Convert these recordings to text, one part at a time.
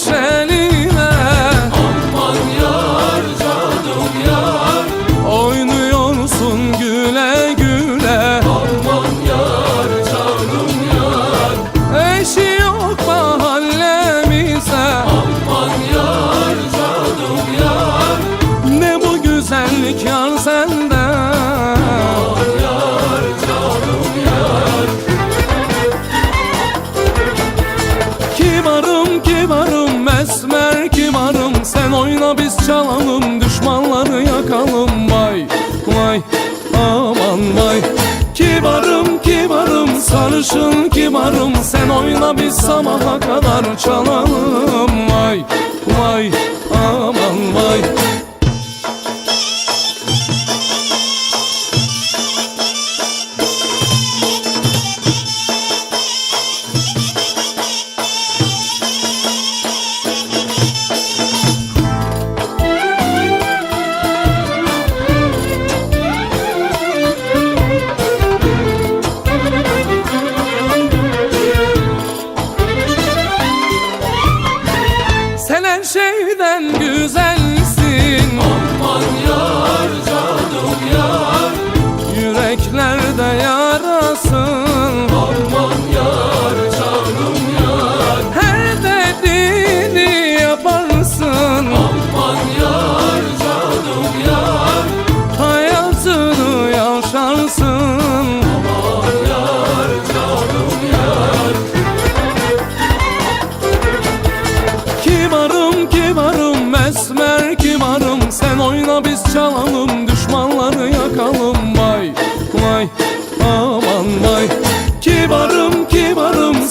sad. Sarışın kimarım sen oyna biz sabaha kadar çalalım.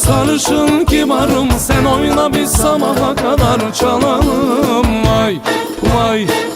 sarışın kibarım Sen oyna biz sabaha kadar çalalım. Vay vay.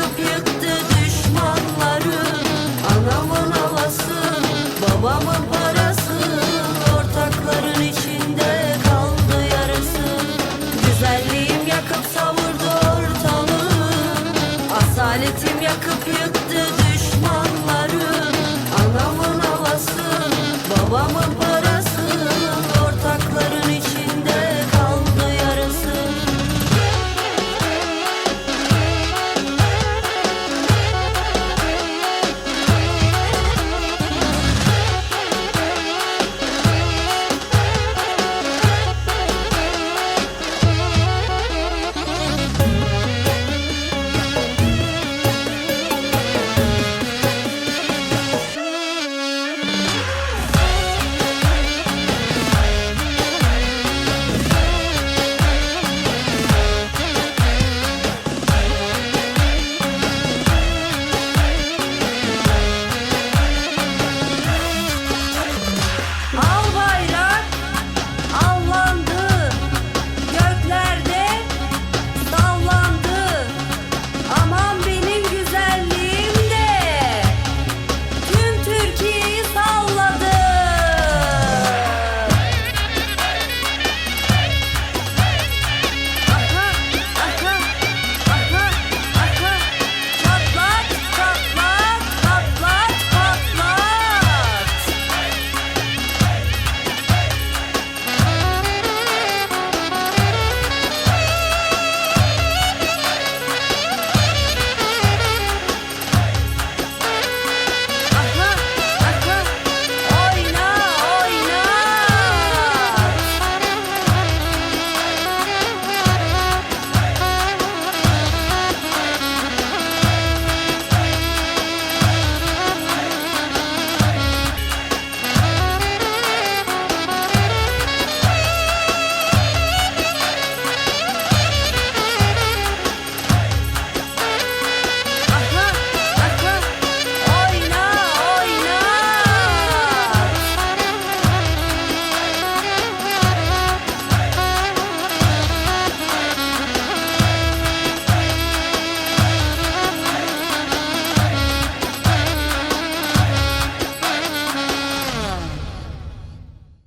yakıp yıktı düşmanları. Anamın havası babamın parası.